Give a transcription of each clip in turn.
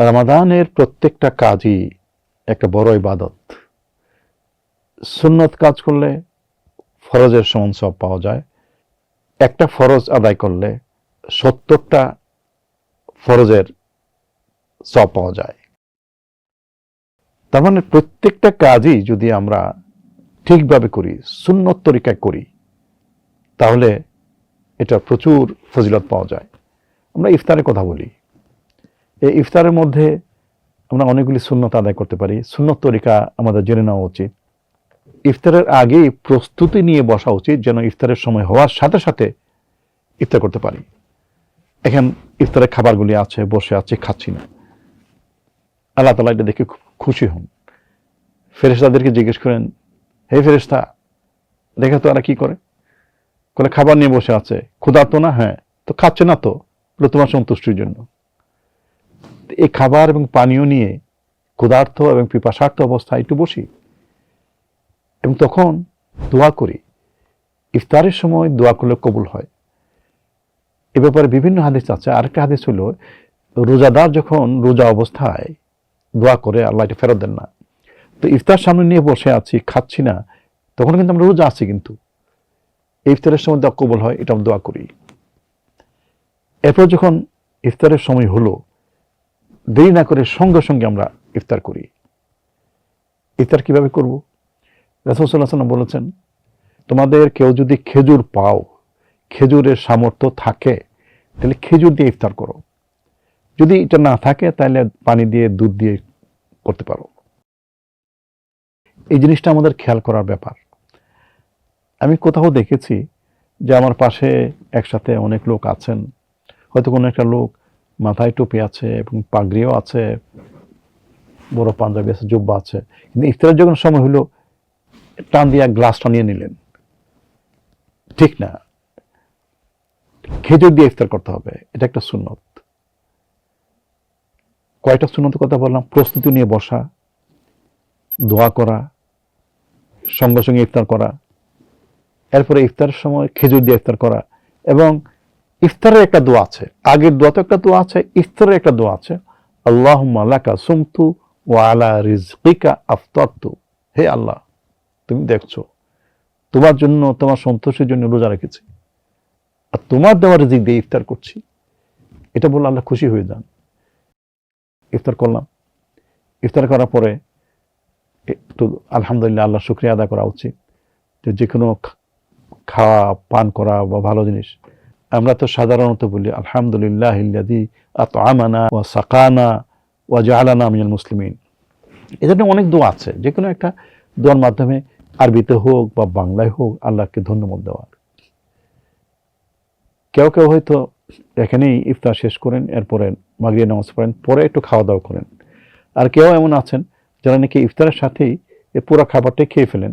রামাদানের প্রত্যেকটা কাজই একটা বড় ইবাদত। সুন্নত কাজ করলে ফরজের সমান সব পাওয়া যায়। একটা ফরজ আদায় করলে সত্তরটা ফরজের সব পাওয়া যায়। তার মানে প্রত্যেকটা কাজই যদি আমরা ঠিকভাবে করি, সুন্নত তরিকায় করি, তাহলে এটা প্রচুর ফজিলত পাওয়া যায়। আমরা ইফতারের কথা বলি। এই ইফতারের মধ্যে আমরা অনেকগুলি সুন্নত আদায় করতে পারি। সুন্নত তরিকা আমাদের জেনে নেওয়া উচিত। ইফতারের আগেই প্রস্তুতি নিয়ে বসা উচিত যেন ইফতারের সময় হওয়ার সাথে সাথে ইফতার করতে পারি। এখন ইফতারের খাবারগুলি আছে, বসে আছে, খাচ্ছি না। আল্লাহ তালা এটা দেখে খুশি হন। ফেরেস্তাদেরকে জিজ্ঞেস করেন, হে ফেরেস্তা দেখে তো এরা কি করে? করে খাবার নিয়ে বসে আছে। ক্ষুধার্ত না? হ্যাঁ তো খাচ্ছে না তো? তোমার সন্তুষ্টির জন্য। এই খাবার এবং পানীয় নিয়ে ক্ষুধার্ত এবং পিপাসার্থ অবস্থায় একটু বসি। এবং তখন দোয়া করি। ইফতারের সময় দোয়া করলে কবুল হয়। এ ব্যাপারে বিভিন্ন হাদিস আছে। আরেকটা হাদিস হলো, রোজাদার যখন রোজা অবস্থায় দোয়া করে, আল্লাহ এটা ফেরত দেন না। তো ইফতার সামনে নিয়ে বসে আছি, খাচ্ছি না, তখন কিন্তু আমরা রোজা আছি কিন্তু। ইফতারের সময় দোয়া কবুল হয় এটা আমরা দোয়া করি। এরপর যখন ইফতারের সময় হলো দেরি না করে সঙ্গে সঙ্গে আমরা ইফতার করি। ইফতার কীভাবে করব? রাসুসাল্লাহ বলেছেন, তোমাদের কেউ যদি খেজুর পাও, খেজুরের সামর্থ্য থাকে, তাহলে খেজুর দিয়ে ইফতার করো। যদি এটা না থাকে, তাহলে পানি দিয়ে, দুধ দিয়ে করতে পারো। এই জিনিসটা আমাদের খেয়াল করার ব্যাপার। আমি কোথাও দেখেছি যে আমার পাশে একসাথে অনেক লোক আছেন। হয়তো কোনো একটা লোক মাথায় টুপি আছে এবং পাগড়িও আছে, বড় পাঞ্জাবি আছে, জুব্বা আছে। কিন্তু ইফতারের যখন সময় হলো, টান দিয়ে গ্লাসটা নিয়ে নিলেন। ঠিক না। খেজুর দিয়ে ইফতার করতে হবে, এটা একটা সুন্নত। কয়টা সুন্নত কথা বললাম? প্রস্তুতি নিয়ে বসা, দোয়া করা, সঙ্গে সঙ্গে ইফতার করা, এরপরে ইফতারের সময় খেজুর দিয়ে ইফতার করা এবং ইফতারের একটা দোয়া আছে। আগের দোয়া তো একটা দোয়া আছে, ইফতারের একটা দোয়া আছে। আল্লাহ মালাকা সুমতু ও আলা রিজকিকা আফতারতু। হে আল্লাহ, তুমি দেখছ, তোমার জন্য, তোমার সন্তোষের জন্য রোজা রেখেছি। আর তোমার দেওয়া রিজিক দিয়ে ইফতার করছি। এটা বললে আল্লাহ খুশি হয়ে যান। ইফতার করলাম। ইফতার করার পরে একটু আলহামদুলিল্লাহ আল্লাহ শুক্রিয়া আদায় করা উচিত। যে কোনো খাওয়া, পান করা বা ভালো জিনিস আমরা তো সাধারণত বলি আলহামদুলিল্লাহ ইল্লাদি আত আমানা ওয়া সাকানা ওয়া জাহালানা মিনাল মুসলিমিন। এ অনেক দোয়া আছে, যে কোনো একটা দোয়ার মাধ্যমে আরবিতে হোক বা বাংলায় হোক আল্লাহকে ধন্যবাদ দেওয়ার। কেউ কেউ হয়তো এখানেই ইফতার শেষ করেন, এরপরে মাগরিয়ে নামাজ পড়েন, পরে একটু খাওয়া দাওয়া করেন। আর কেউ এমন আছেন যারা নাকি ইফতারের সাথেই এই পুরো খাবারটাই খেয়ে ফেলেন,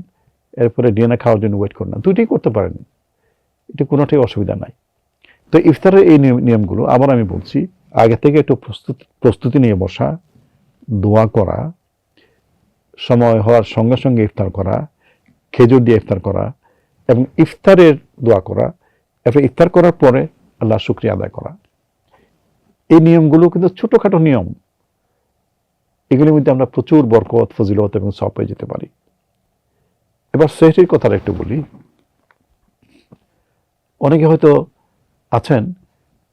এরপরে ডিনার খাওয়ার জন্য ওয়েট করেন না। দুইটাই করতে পারেন। এটা কোনোটাই অসুবিধা নাই। তো ইফতারের এই নিয়ম- নিয়মগুলো আবার আমি বলছি, আগে থেকে একটু প্রস্তুতি প্রস্তুতি নিয়ে বসা, দোয়া করা, সময় হওয়ার সঙ্গে সঙ্গে ইফতার করা, খেজুর দিয়ে ইফতার করা এবং ইফতারের দোয়া করা এরপর ইফতার করার পরে আল্লাহ শুক্রিয়া আদায় করা। এই নিয়মগুলো কিন্তু ছোটোখাটো নিয়ম। এগুলির মধ্যে আমরা প্রচুর বরকত, ফজিলত এবং সব পেয়ে যেতে পারি। এবার সেহরির কথাটা একটু বলি। অনেকে হয়তো আছেন,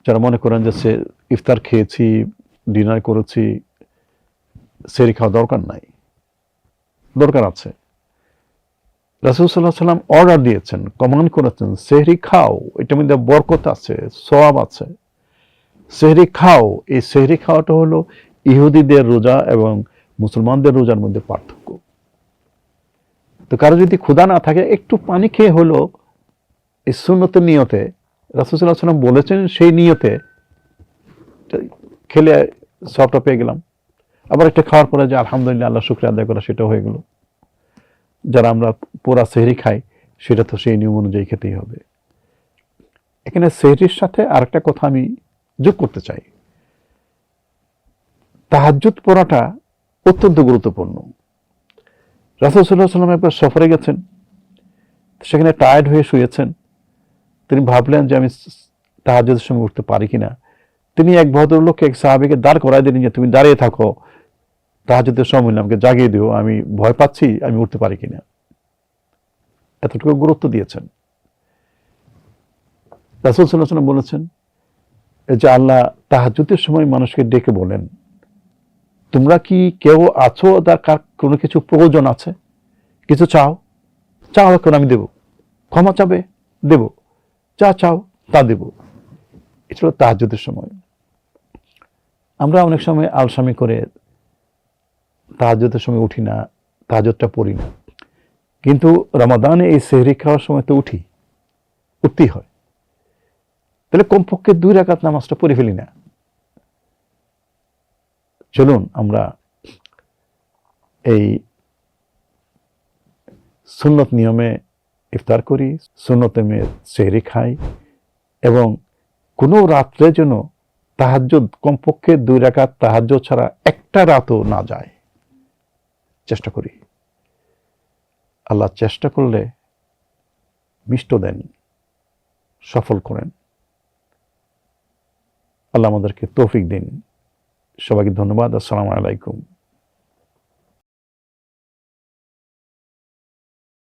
যারা মনে করেন যে সে ইফতার খেয়েছি, ডিনার করেছি, সেরি খাওয়া দরকার নাই। দরকার আছে। রাসুল সাল্লাহ সাল্লাম অর্ডার দিয়েছেন, কমান্ড করেছেন, সেহরি খাও, এটার মধ্যে বরকত আছে, সওয়াব আছে। সেহরি খাও, এই সেহরি খাওয়াটা হলো ইহুদিদের রোজা এবং মুসলমানদের রোজার মধ্যে পার্থক্য। তো কারও যদি ক্ষুধা না থাকে, একটু পানি খেয়ে হলো এই সুন্নতের নিয়তে রাসুসাল্লাহ সাল্লাম বলেছেন সেই নিয়তে খেলে সবটা পেয়ে গেলাম। আবার একটা খাওয়ার পরে যে আলহামদুলিল্লাহ আল্লাহ শুক্রিয়া আদায় করা সেটা হয়ে গেল। যারা আমরা পোড়া সেহরি খাই, সেটা তো সেই নিয়ম অনুযায়ী খেতেই হবে। এখানে সেহরির সাথে আরেকটা কথা আমি যোগ করতে চাই। তাহাজ্জুদ পড়াটা অত্যন্ত গুরুত্বপূর্ণ। রাসুলসাল্লাহ সাল্লাম একবার সফরে গেছেন, সেখানে টায়ার্ড হয়ে শুয়েছেন। তিনি ভাবলেন যে আমি তাহাজ্জুদের সঙ্গে উঠতে পারি কিনা। তিনি এক ভদ্রলোক এক সাহাবিকে দাঁড় করাই দিলেন যে, তুমি দাঁড়িয়ে থাকো। তাহাজুদের সময় আমাকে জাগিয়ে দিও। আমি ভয় পাচ্ছি আমি উঠতে পারি কিনা। এতটুকু গুরুত্ব দিয়েছেন। রাসুল সাল্লাহ বলেছেন যে আল্লাহ তাহাজুদের সময় মানুষকে ডেকে বলেন, তোমরা কি কেউ আছো তার কার কোনো কিছু প্রয়োজন আছে? কিছু চাও? চাও, এখন আমি দেব। ক্ষমা চাবে, দেব। যা চাও তা দেব। এটা হলো তাহাজুদের সময়। আমরা অনেক সময় আলসামি করে তাহাজুদের সময় উঠি না তাহাজুদটা পড়ি না। কিন্তু রমাদানে এই সেহরি খাওয়ার সময় তো উঠি, উঠতেই হয়। তাহলে কমপক্ষে দুই রাকাত নামাজটা পড়ে ফেলি না। চলুন আমরা এই সুন্নত নিয়মে ইফতার করি, সুন্নত নিয়মে সেহরি খাই এবং কোনো রাত্রে যেন তাহাজ্জুদ কমপক্ষে দুই রাকাত তাহাজ্জুদ ছাড়া একটা রাতও না যায়। চেষ্টা করি। আল্লাহ চেষ্টা করলে মিষ্ট দেন, সফল করেন। আল্লাহ আমাদেরকে তৌফিক দিন। সবাইকে ধন্যবাদ। আসসালামু আলাইকুম।